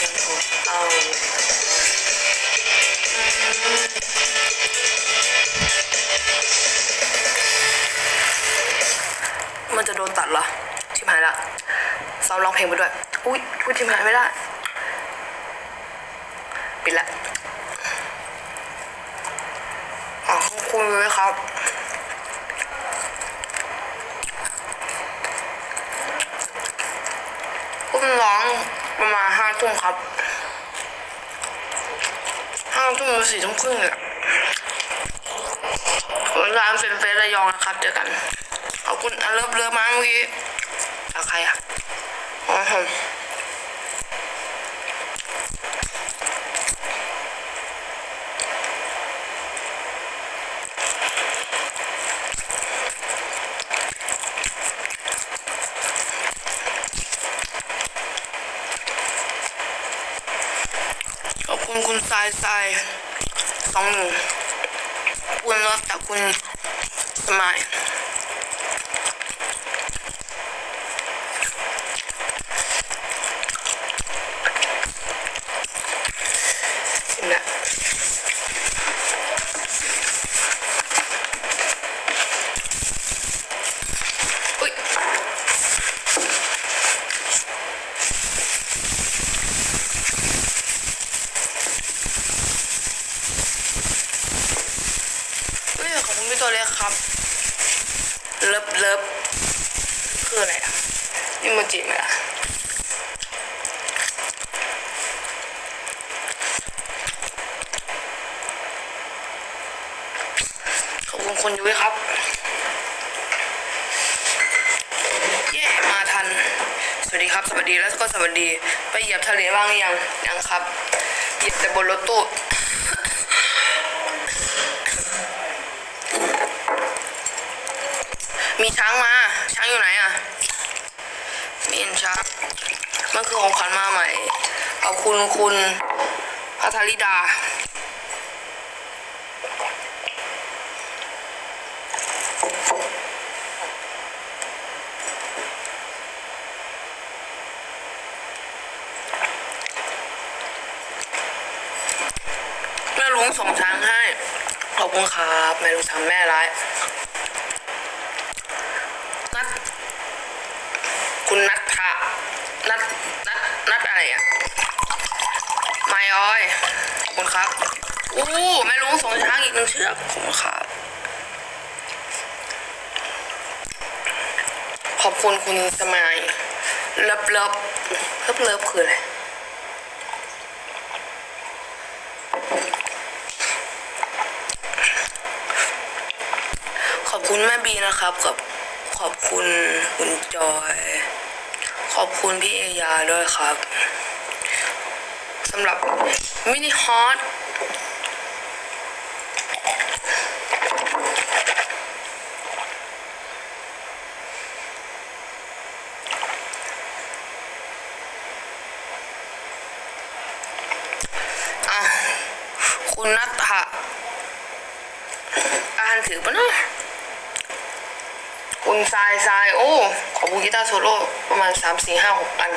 มันจะโดนตัดเหรอชิบหายละซ้อมร้องเพลงไปด้วย อุ้ยพูดชิบหายไม่ได้ ปิดละอ๋อขอบคุณเลยครับอุ้มร้อง ประมาณห้าทุ่มครับห้าทุ่มหรือสี่ทุ่มครึ่งเนี่ยร้านเฟนเฟสระยองนะครับเจอกันขอบคุณอันเลิฟเลิฟมาเมื่อกี้จากใครอะอ๋อผมขอบคุณคุณ ทรายทรายสองหนึ่งคุณรถจากคุณสมัย ชิมละอุ้ยเฮ้ยขอบคุณพี่ตัวเล็กครับ เลิฟเลิฟคืออะไรอะนี่มันจีบไหมล่ะ ขอบ คุณยุ้ยครับเย้มาทัน สวัสดีครับ สวัสดีแล้วก็สวัสดี ไปเหยียบทะเลบ้างหรือยัง ยังครับ เหยียบแต่บนรถตู้มีช้างมา ช้างอยู่ไหนอะมีเห็นช้าง มันคือของขวัญมาใหม่ ขอบคุณคุณพัทริดา แม่ลุงส่งช้างให้ ขอบคุณครับแม่ ลุงทำแม่ร้าย นัด คุณนัดทะนัด นัด นัดอะไรอะ ไม่อ้อยขอบคุณครับ อู้แม่ลุงส่งช้างอีกหนึ่งเชือกขอบคุณครับขอบคุณคุณสมัยเลิฟเลิฟเลิฟเลิฟคืออะไร ขอบ คุณแม่บีนะครับกับขอบคุณคุณจอย ขอบคุณพี่เอยาด้วยครับสำหรับมินิฮอตอะคุณนัทธะอ่านถือปะเนาะ คุณทรายทรายโอ้ขอบูกีตาร์โซโล่ประมาณสามสี่ห้าหกอัน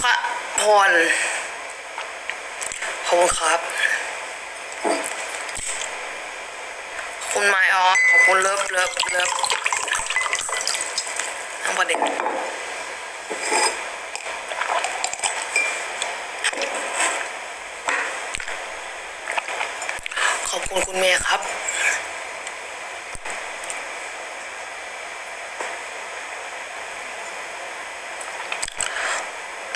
ค่ะพรขอบคุณครับ คุณไมออขอบคุณเลิฟเลิฟเลิฟทั้งประเด็น ขอบ คุณคุณเมย์ครับ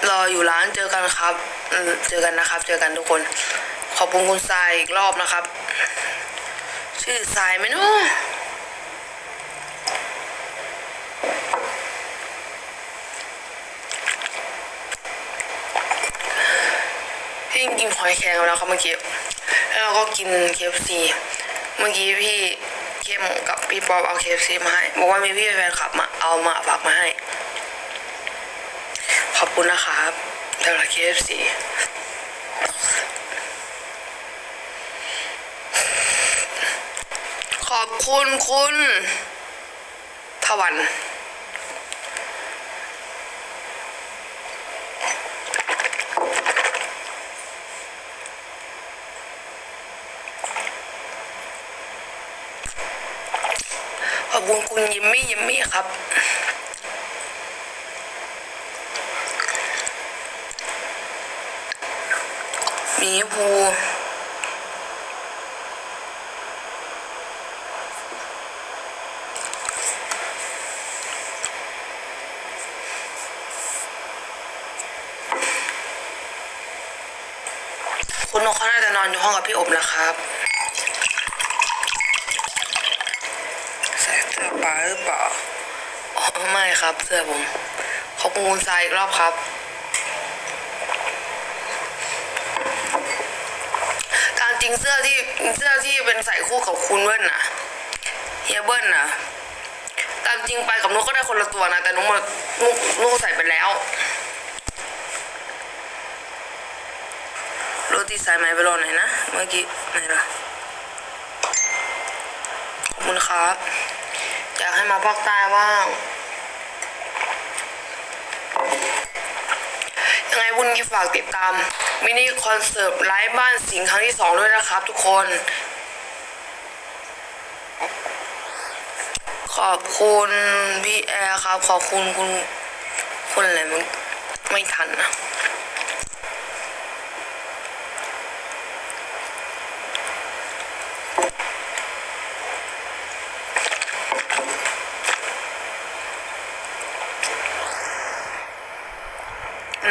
รออยู่ร้านเจอกันครับเจอกันนะครับ เจอกันทุกคน ขอบคุณคุณทรายอีกรอบนะครับ ชื่อทรายไหมเนาะพี่กินหอยแครงแล้วครับเมื่อกี้ ก็กิน KFC เมื่อกี้พี่เข้มกับพี่ป๊อปเอา KFC มาให้ บอกว่ามีพี่แฟนคลับมาเอามาฝากมาให้ ขอบคุณนะครับสำหรับ KFC อบคุณคุณทวัน คุณคุณยิมมี่ยิมมี่ครับ มีภูคุณนกเขาน่าจะนอนอยู่ห้องกับพี่อบนะครับ ใส่เสื้อ ปลาหรือเปล่าอ๋อไม่ครับเสื้อผม ขอบคุณคุณทรายอีกรอบครับตามจริงเสื้อที่เสื้อที่เป็นใส่คู่กับคุณเบิ้ลนะเฮียเบิ้ลนะตามจริงไปกับนุกก็ได้คนละตัวนะ แต่นุกมานุกนุกใส่ไปแล้วโรตีสายไหมไปรอไหนอยนะ เมื่อกี้ไหนล่ะขอบคุณครับ มาภาคใต้บ้างยังไงวุ่นกี้ฝากติดตาม มินิคอนเสิร์ตไลฟ์บ้านสิงห์ครั้งที่สองด้วยนะครับทุกคน ขอบคุณพี่แอร์ครับ ขอบคุณคุณคุณอะไรมันไม่ทันนะ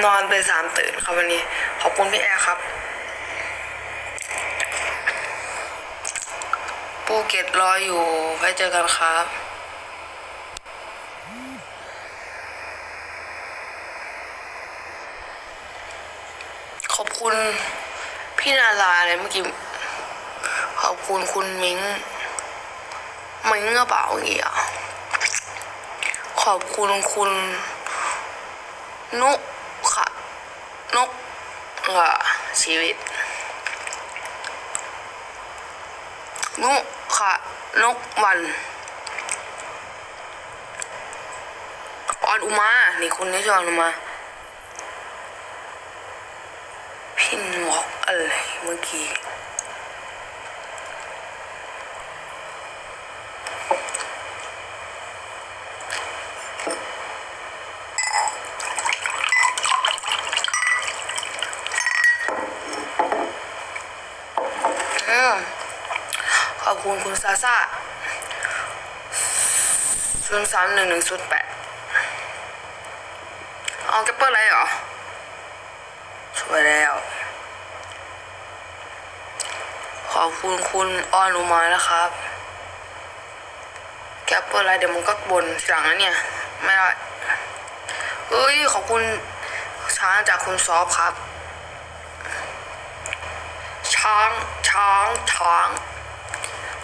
น อนไปสามตื่นครับวันนี้ ขอบคุณพี่แอร์ครับภูเก็ตรออยู่ไว้เจอกันครับขอบคุณพี่นาราเลยเมื่อกี้ ขอบคุณคุณมิ้งมิ้งกระเป๋าอย่างเงี้ยขอบคุณคุณนุ ค่ะนกอะชีวิตนุค่ะนกวันออนอุมา นี่คุณนี่ชื่อออนอุมา พินวอกอะไรเมื่อกี้ อืมขอบคุณคุณซาซา ศูนย์สามหนึ่งหนึ่งศูนย์แปดเอาแกเปอร์อะไรเหรอช่วยแล้ว ขอบคุณคุณอ้อนอุมานะครับ แกเปอร์อะไรเดี๋ยวมันก็บนสั่งแล้วเนี่ย ไม่ได้เอ้ยขอบคุณช้างจากคุณซอฟครับ ช้างช้างช้าง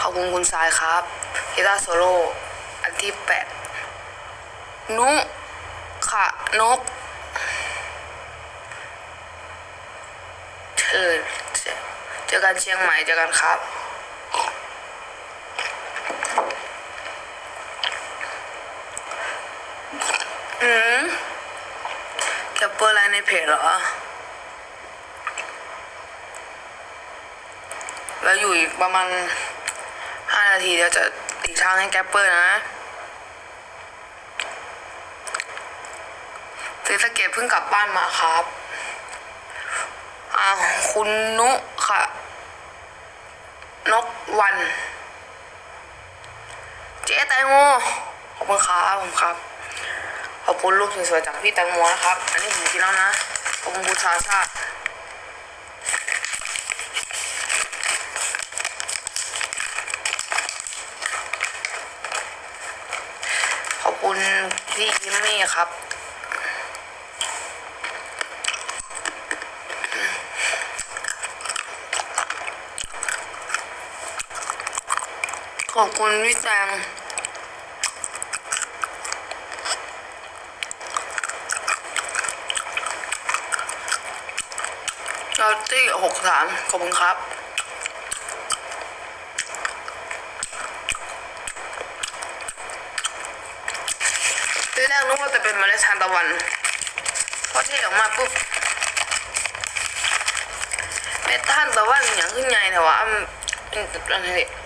ขอบคุณคุณทรายครับกีตาร์โซโล่ ที่แปดนุค่ะนกเชิญเจอเจอกันเชียงใหม่เจอกันครับอืมแคปเปอร์อะไรในเพจเหรอ แล้วอยู่อีกประมาณห้านาทีเดี๋ยวจะตีทางให้แกปเปอร์นะ ซีสะเกตเพิ่งกลับบ้านมาครับอ้าวคุณนุค่ะ นกวัน เจ๊แตงโมขอบคุณครับผมครับ ขอบคุณรูปสวยๆจากพี่แตงโมนะครับ อันนี้ผมกินแล้วนะ ขอบคุณคุณซาซาขอบคุณพี่ยิมมี่ครับ ขอบคุณพี่แซมจอตี้หกสามขอบคุณครับที่แรกนึกว่าจะเป็นมเมล็ดทานตะวันพอเทออกมาปุ๊บเมล็ดทานตะวันอย่างขึ้นใหญ่แต่ว่าอันอันนี้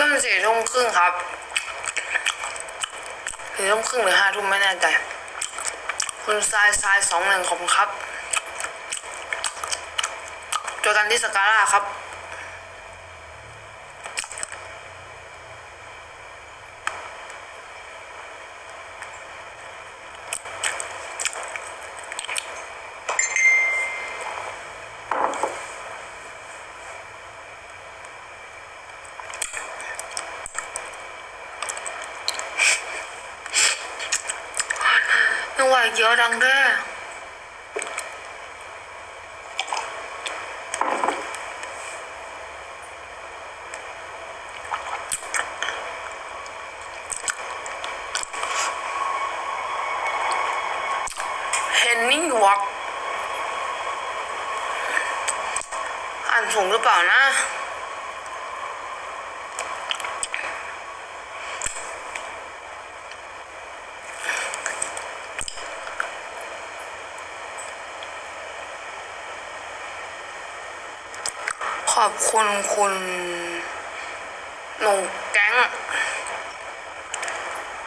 ขึ้นสี่ทุ่มครึ่งครับสี่ทุ่มครึ่งหรือห้าทุ่มไม่แน่ใจคุณทรายทรายสองหนึ่งขอบคุณครับเจอกันที่สกาล่าครับ นึกว่าเยอะดังเด้อเฮนนิ่งวอกอ่านถูกหรือเปล่านะ อบคุณคุณหนุ่งแก๊ง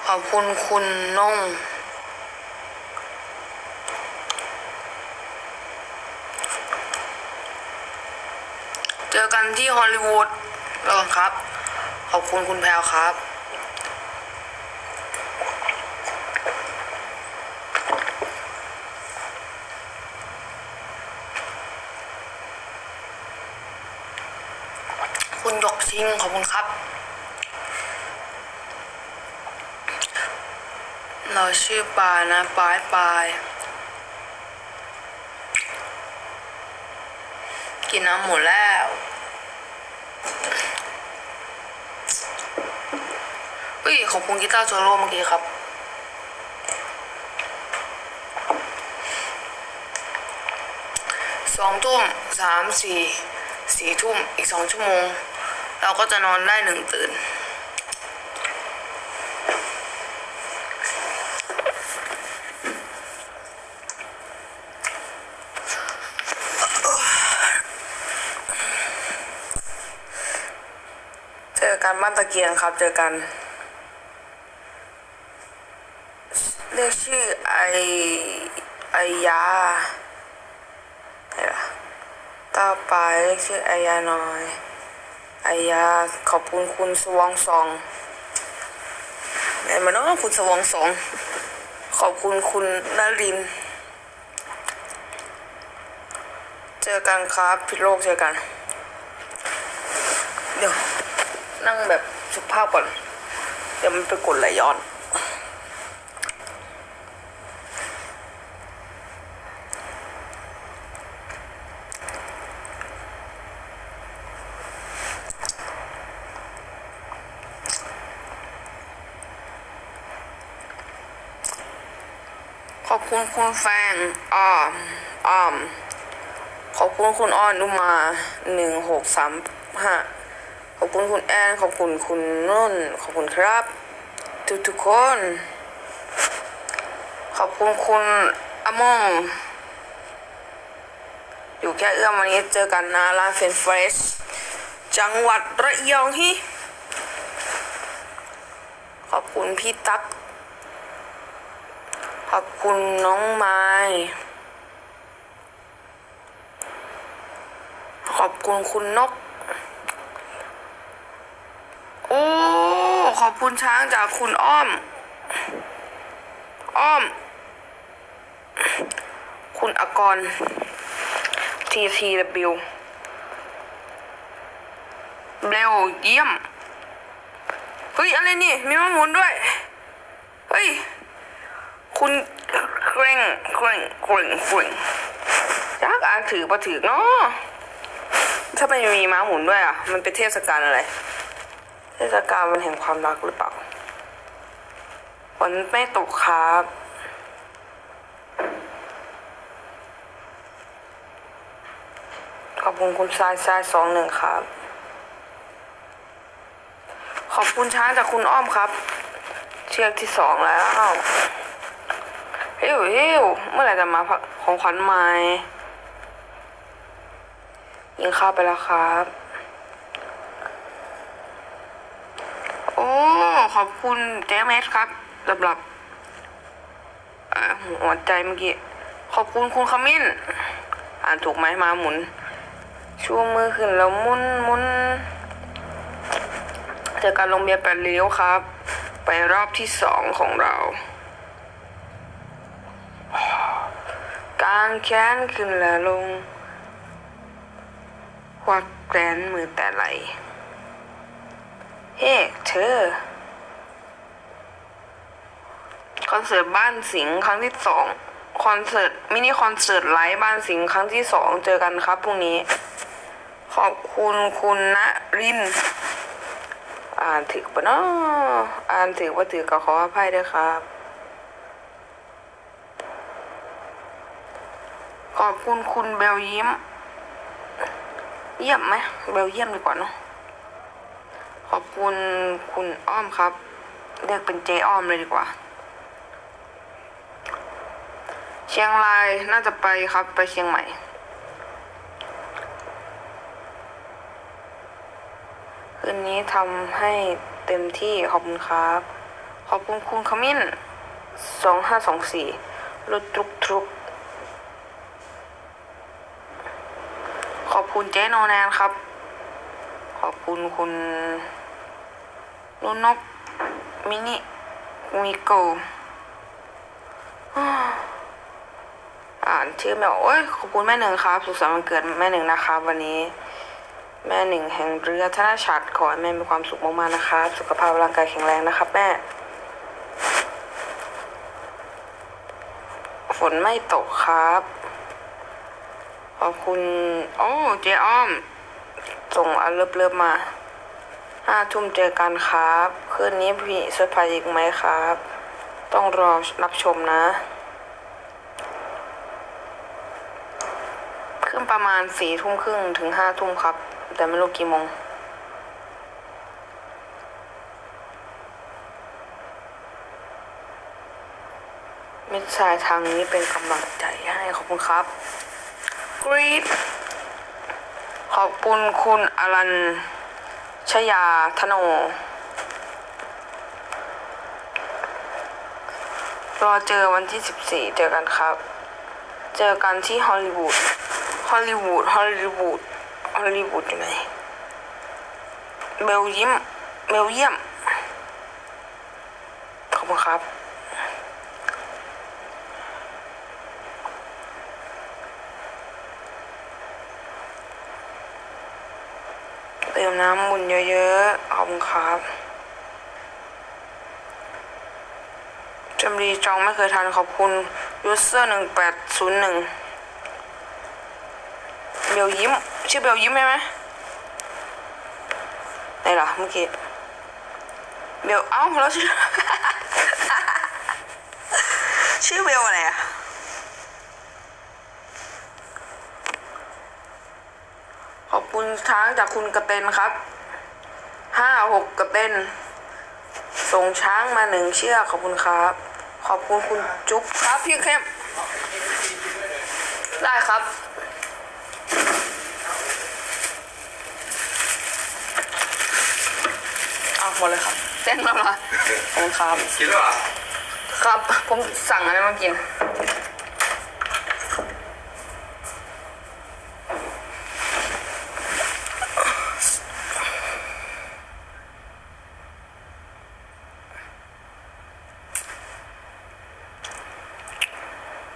ขอบคุณคุณนงเจอกันที่ฮอลลีวูดแล้วกันครับ ขอบคุณคุณแพลวครับ คุณหยกชิงขอบคุณครับ เราชื่อปานะปายปายกินน้ำหมดแล้วเฮ้ยขอบคุณกีตาร์โซโล่เมื่อกี้ครับสองทุ่มสามสี่สี่ทุ่มอีกสองชั่วโมง เราก็จะนอนได้หนึ่งตื่น เจอกันบ้านตะเกียงครับเจอกันเรียกชื่อไอไอยาไหนล่ะต่อไปเรียกชื่อไอยาหน่อย ไอยาขอบคุณคุณสวองสองไหนมาเนาะคุณสวองสอง ขอบคุณคุณนริน เจอกันครับพิษโลกเจอกัน เดี๋ยว นั่งแบบสุภาพก่อน เดี๋ยวมันไปกดไหลย้อน คุณคุณแฟงอ้อมอ้อมขอบคุณคุณอ้อนนุมาหนึ่งหกสามห้าขอบคุณคุณแอนขอบคุณคุณนุ่น ขอบคุณครับ ทุกทุกคน ขอบคุณคุณอมองอยู่แค่เอื้อมวันนี้เจอกันนะร้านเฟนเฟรชจังหวัดระยองฮิขอบคุณพี่ตั๊ก ขอบคุณน้องไม้ขอบคุณคุณนก โอ้ ขอบคุณช้างจากคุณอ้อม อ้อม คุณอกร TTW เร็วเยี่ยม เฮ้ย อะไรนี่ มีม้าหมุนด้วย เฮ้ย คุณเกรงเกรงเกรงเกรงยากอ่านถือปะถือเนาะถ้าไม่มีม้าหมุนด้วยอะ มันเป็นเทศกาลอะไร เทศกาลวันแห่งความรักหรือเปล่าฝนไม่ตกครับขอบคุณคุณทรายทรายสองหนึ่งครับ ขอบคุณช้างจากคุณอ้อมครับ เชือกที่สองแล้ว เฮ้วเฮ้วเมื่อไหร่จะมาของขวัญใหม่ยิงข้าวไปแล้วครับ โอ้ ขอบคุณเจมเอสครับสำหรับหัวใจเมื่อกี้ ขอบคุณคุณขมิ้นอ่านถูกไหมมาหมุน ชูมือขึ้นแล้วมุนมุนเจอการลงเบียร์แปดเลี้ยวครับ ไปรอบที่สองของเราารแค้นขึ้นและลง ควักแกรนมือแต่ไหล เฮ้เธอ คอนเสิร์ตบ้านสิงห์ครั้งที่สองคอนเสิร์ตมินิคอนเสิร์ตไลฟ์บ้านสิงห์ครั้งที่สองเจอกันครับพรุ่งนี้ ขอบคุณคุณณรินอ่านถือปะเนาะอ่านถือว่าถือก็ขออภัยด้วยครับ ขอบคุณคุณเบลยิ้ม เยี่ยมไหมเบลเยี่ยมดีกว่าเนาะขอบคุณคุณอ้อมครับ เรียกเป็นเจอ้อมเลยดีกว่า เชียงรายน่าจะไปครับไปเชียงใหม่ คืนนี้ทำให้เต็มที่ขอบคุณครับ ขอบคุณคุณขมิ้นสองห้าสองสี่รถทุกทุก ขอบคุณเจ๊โนแนนครับ ขอบคุณคุณนุ่นนกมินิมิโกอ่านชื่อไม่โอ้ยขอบคุณแม่หนึ่งครับ สุขสันต์วันเกิดแม่หนึ่งนะครับ วันนี้ แม่หนึ่งแห่งเรือธนชัดขอให้แม่มีความสุขมากๆนะครับ สุขภาพร่างกายแข็งแรงนะครับ แม่ ฝนไม่ตกครับ ขอบคุณโอ้เจ๊อ้อม ส่งอันเลิฟๆมาห้าทุ่มเจอกันครับ คืนนี้พี่เซอร์ไพรส์อีกไหมครับ ต้องรอรับชมนะขึ้นประมาณสี่ทุ่มครึ่งถึงห้าทุ่มครับ แต่ไม่รู้กี่โมงมิตรชายทางนี้เป็นกำลังใจให้ขอบคุณครับ กรีดขอบคุณคุณอรันชยาธโน รอเจอวันที่สิบสี่เจอกันครับ เจอกันที่ฮอลลีวูด ฮอลลีวูด ฮอลลีวูด ฮอลลีวูดอยู่ไหนเบลยิมเบลเยียม ขอบคุณครับ เติม น้ำมุนเยอะๆขอบคุณครับจำรีจองไม่เคยทันขอบคุณยูเซอร์หนึ่งแปดศูนย์หนึ่งเบลยิ้ม ชื่อเบลยิ้มใช่ไหมไหนล่ะเมื่อกี้เบลเอ้าแล้วชื่อ ชื่อเบลอะไรอะ ขอบ คุณช้างจากคุณกระเตนครับ ห้าหกกระเตนส่งช้างมาหนึ่งเชือกขอบคุณครับ ขอบคุณคุณจุ๊บครับพี่เข้มได้ครับ เอาหมดเลยครับเต้นมามาขอบคุณครับ กินหรือเปล่าครับ ผมสั่งอะไรมากิน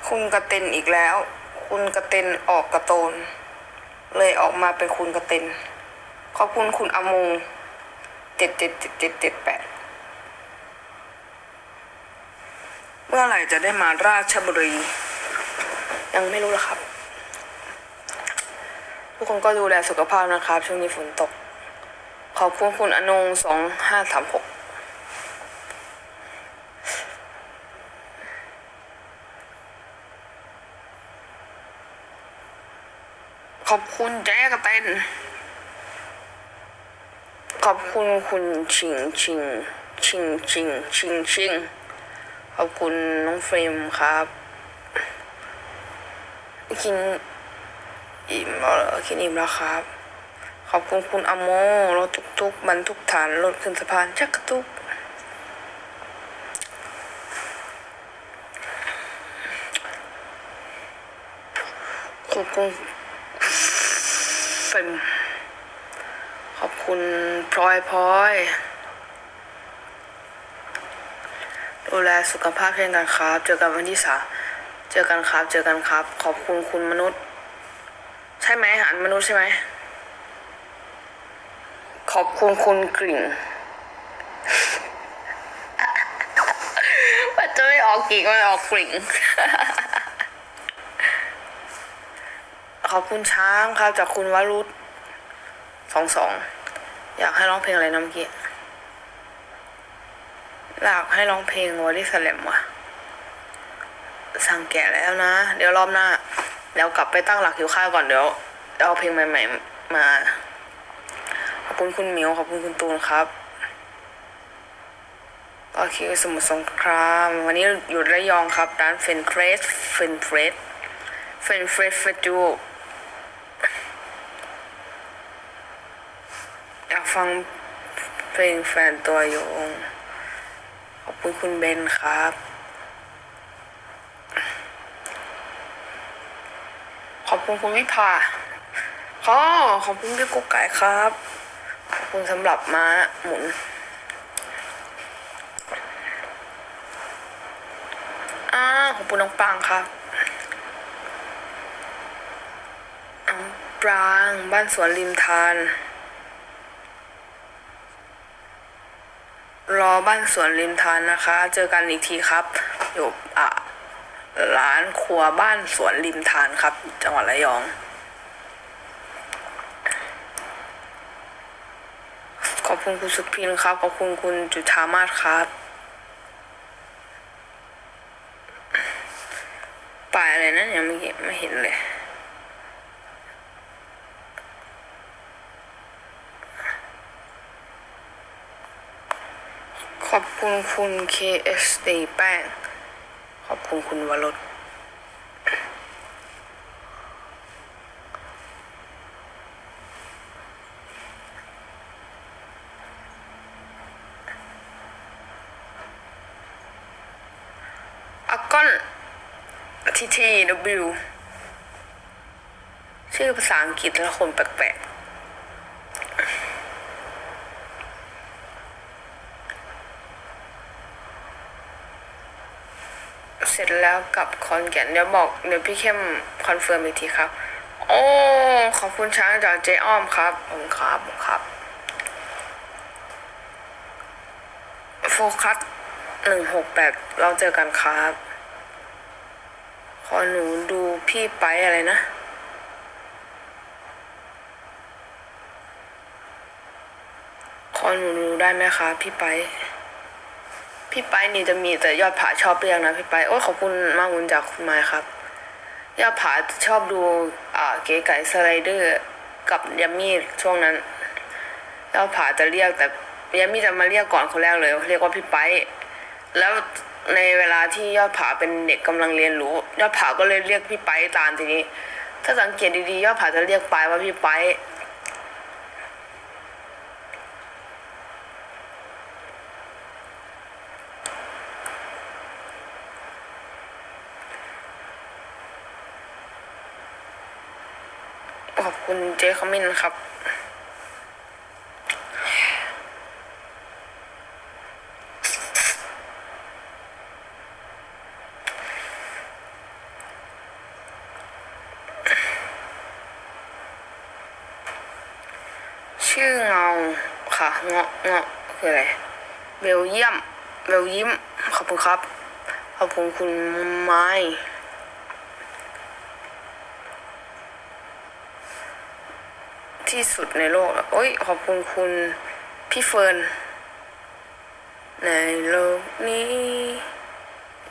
คุณกระเต็นอีกแล้ว คุณกระเต็นออกกระโตน เลยออกมาเป็นคุณกระเต็น ขอบคุณคุณอโมเจ็ดเจ็ดเจ็ดเจ็ดเจ็ดแปดเมื่อไหร่จะได้มาราชบุรี ยังไม่รู้ละครับ ทุกคนก็ดูแลสุขภาพนะครับ ช่วงนี้ฝนตก ขอบคุณคุณอนงสองห้าสามหกขอบ คุณแจ๊กเต้นขอบคุณคุณชิงชิงชิงชิงชิงชิงขอบคุณน้องเฟรมครับกินอิ่มแล้วเหรอกินอิ่มแล้วครับ ขอบคุณคุณอโมรถทุกๆบรรทุกฐานรถขึ้นสะพานจักกระตุกขอบคุณ ฟมขอบคุณพลอยพลอย ดูแลสุขภาพเช่นกันครับ เจอกันวันที่สามเจอกันครับ เจอกันครับ ขอบคุณคุณมนุษย์ ใช่ไหมอาหารมนุษย์ใช่ไหม ขอบคุณคุณกริ่งมันจะไม่ออกกิ่งมันออกกริ่ง ข อบคุณช้างครับจากคุณวรุษสองสอง อยากให้ร้องเพลงอะไรนะเมื่อกี้อยากให้ร้องเพลงวอลิสแลมว่ะ สั่งแกะแล้วนะ เดี๋ยวรอบหน้าเดี๋ยวกลับไปตั้งหลักอยู่ค่ายก่อนเดี๋ยวเอาเพลงใหม่ ๆ มา ขอบคุณคุณหมิวขอบคุณคุณตูนครับต่อคิวสมุทรสงคราม วันนี้อยู่ระยองครับ ร้านเฟนเฟรสเฟนเฟรสเฟนเฟรสเฟสติวัล อยาก ฟังเพลงแฟนตัวยง ขอบคุณคุณเบนครับ ขอบคุณคุณวิภาขอขอบคุณพี่กุ๊กไก่ครับ ขอบคุณสำหรับม้าหมุนอ่าขอบคุณน้องปรางครับน้องปรางบ้านสวนริมทาน รอบ้านสวนริมทานนะคะ เจอกันอีกทีครับ อยู่อะร้านครัวบ้านสวนริมทานครับ จังหวัดระยอง ขอบคุณคุณสุพินครับ ขอบคุณคุณจุธามาศครับป่ายอะไรนะเนี่ยเมื่อกี้ไม่เห็นเลย อบคุณคุณ KSD แป้ง ขอบคุณคุณวรสอากอน TTW ชื่อภาษาอังกฤษแล้วคนแปลกๆ เสร็จแล้วกับคอนแก่นเดี๋ยวบอกเดี๋ยวพี่เข้มคอนเฟิร์มอีกทีครับ โอ้ขอบคุณช้างจากเจอ้อมครับผมครับผมครับ โฟกัสหนึ่งหกแปดเราเจอกันครับ ขอหนูดูพี่ไปอะไรนะขอหนูดูได้ไหมคะพี่ไป พี่ไปนี่จะมีแต่ยอดผาชอบเรียกนะพี่ไปโอ้ยขอบคุณมากมุนจากคุณไม้ครับ ยอดผาชอบดูอ่าเก๋ไก่สไลเดอร์กับยัมมี่ช่วงนั้น ยอดผาจะเรียกแต่ยัมมี่จะมาเรียกก่อนคนแรกเลย เรียกว่าพี่ไปแล้วในเวลาที่ยอดผาเป็นเด็กกำลังเรียนรู้ ยอดผาก็เลยเรียกพี่ไปตามทีนี้ ถ้าสังเกตดีๆ ยอดผาจะเรียกไปว่าพี่ไป ขอบ คุณเจคามินครับชชื่อเงาค่ะ เงาะเงาะคืออะไร เบลเยียม เบลยิ้ม ขอบคุณครับ ขอบคุณคุณไม้ ที่สุดในโลกแล้วโอ้ยขอบคุณคุณพี่เฟิร์นในโลกนี้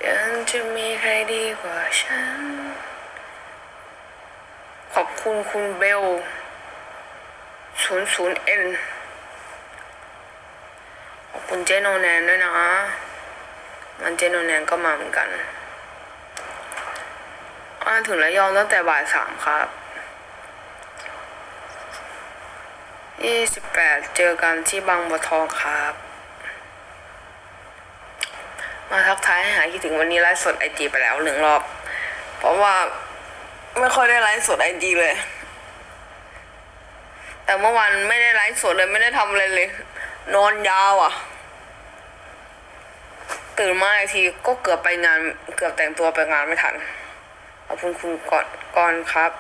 ยังจะมีใครดีกว่าฉัน ขอบคุณคุณเบล 00N ขอบคุณเจโนแนนด้วยนะ มันเจโนแนนก็มาเหมือนกันอ่าถึงระยองตั้งแต่บ่ายสามครับ ยี่สิบแปดเจอกันที่บางบัวทองครับ มาทักทายให้หายคิดถึงวันนี้ไลฟ์สดไอจีไปแล้วหนึ่งรอบ เพราะว่าไม่ค่อยได้ไลฟ์สดไอจีเลย แต่เมื่อวานไม่ได้ไลฟ์สดเลยไม่ได้ทำอะไรเลย นอนยาวอะ ตื่นมาอีกทีก็เกือบไปงาน เกือบแต่งตัวไปงานไม่ทันขอบคุณคุณก่อนก่อนครับ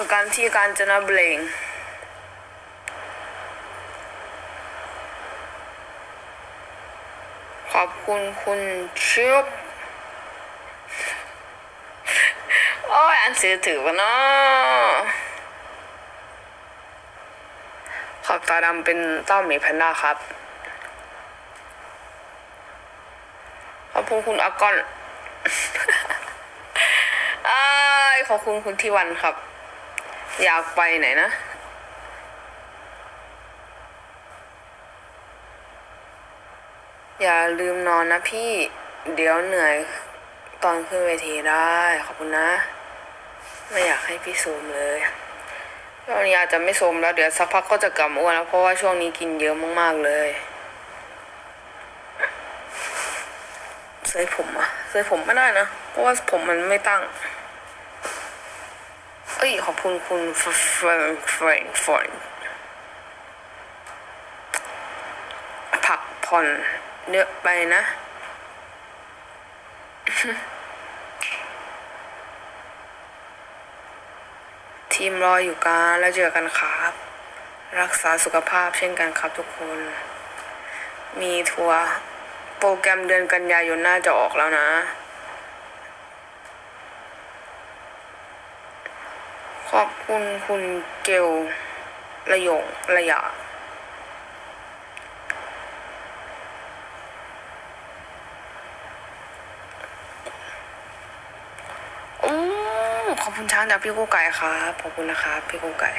อกันที่กาญจนบุรีขอบคุณคุณชิบโอ้ยอ่านสื่อถือวะเนาะขอบตาดำเป็นเต้าหมีแพนด้าครับ ขอบคุณคุณอากอนอ้ายขอบคุณคุณทิวันครับ อยากไปไหนนะ อย่าลืมนอนนะพี่ เดี๋ยวเหนื่อยตอนขึ้นเวทีได้ ขอบคุณนะ ไม่อยากให้พี่ซูมเลยช่วงนี้อาจจะไม่ซูมแล้วเดี๋ยวสักพักก็จะกลับอ้วนแล้วเพราะว่าช่วงนี้กินเยอะมากๆเลยเสยผมอะเสยผมไม่ได้นะ เพราะว่าผมมันไม่ตั้ง เอ้ยขอบคุณคุณฟรนฟรนเฟรนเฟรนผักผ่อนเยอะไปนะทีมรออยู่กันแล้วเจอกันครับ รักษาสุขภาพเช่นกันครับทุกคน มีทัวร์โปรแกรมเดือนกันยายนน่าจะออกแล้วนะ ขอบคุณคุณเกลระยงระยะอืมขอบคุณช้างจากพี่กู้ไก่ครับ ขอบคุณนะครับ พี่กู้ไก่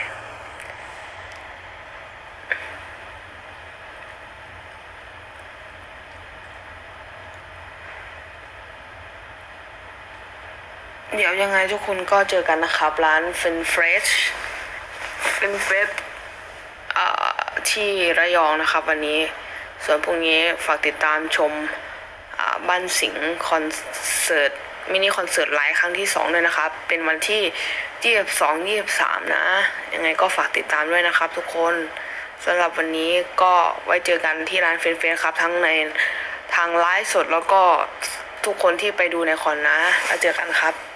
เดี๋ยวยังไงทุกคนก็เจอกันนะครับ ร้านเฟนเฟรชเฟนเฟรชที่ระยองนะครับวันนี้ ส่วนพรุ่งนี้ฝากติดตามชมบ้านสิงห์คอนเสิร์ตมินิคอนเสิร์ตไลฟ์ครั้งที่สองด้วยนะครับ เป็นวันที่ยี่สิบสองยี่สิบสามนะ ยังไงก็ฝากติดตามด้วยนะครับทุกคนสำหรับวันนี้ก็ไว้เจอกันที่ร้านเฟนเฟนครับ ทั้งในทางไลฟ์สดแล้วก็ทุกคนที่ไปดูในคอนนะแล้วเจอกันครับ